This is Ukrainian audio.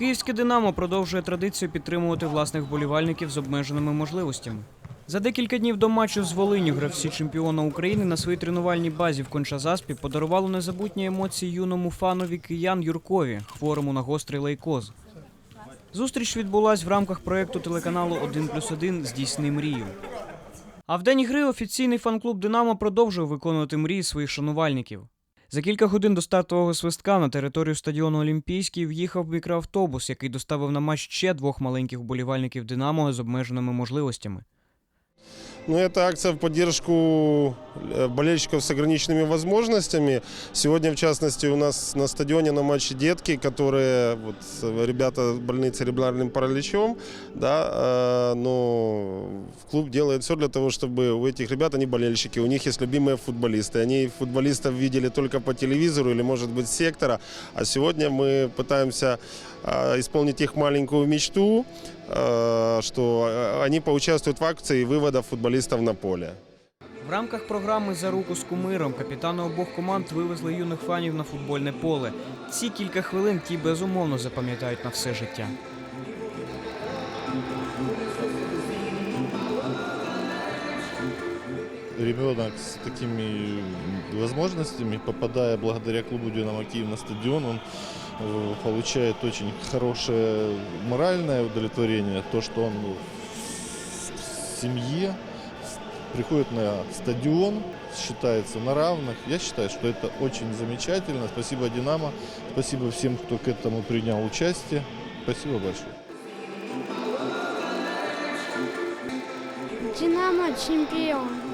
Київське Динамо продовжує традицію підтримувати власних вболівальників з обмеженими можливостями. За декілька днів до матчу з Волиню гравці чемпіона України на своїй тренувальній базі в Кончазаспі подарували незабутні емоції юному фанові киян Юркові, хворому на гострий лейкоз. Зустріч відбулась в рамках проєкту телеканалу «1 плюс 1» Здійсни мрію. А в день гри офіційний фан-клуб Динамо продовжує виконувати мрії своїх шанувальників. За кілька годин до стартового свистка на територію стадіону Олімпійський в'їхав мікроавтобус, який доставив на матч ще двох маленьких вболівальників Динамо з обмеженими можливостями. Ну, это акція в э, болельщиков с ограниченными возможностями. Сегодня, в частности, у нас на стадионе на матче детки, которые, вот, э, ребята больны церебральным параличом, да, э, но клуб делает все для того, чтобы у этих ребят, они болельщики, у них есть любимые футболисты. Они футболистов видели только по телевизору или, может быть, сектора, а сегодня мы пытаемся э, исполнить их маленькую мечту, э, что э, они поучаствуют в акции вывода футболистов на поле. В рамках програми За руку з кумиром капітани обох команд вивезли юних фанів на футбольне поле. Ці кілька хвилин ті безумовно запам'ятають на все життя. ребенок с такими возможностями, попадая благодаря клубу «Динамо Киев» на стадион, он э, получает очень хорошее моральное удовлетворение, то, что он в семье приходит на стадион, считается на равных. Я считаю, что это очень замечательно. Спасибо «Динамо», спасибо всем, кто к этому принял участие. Спасибо большое. Динамо чемпион.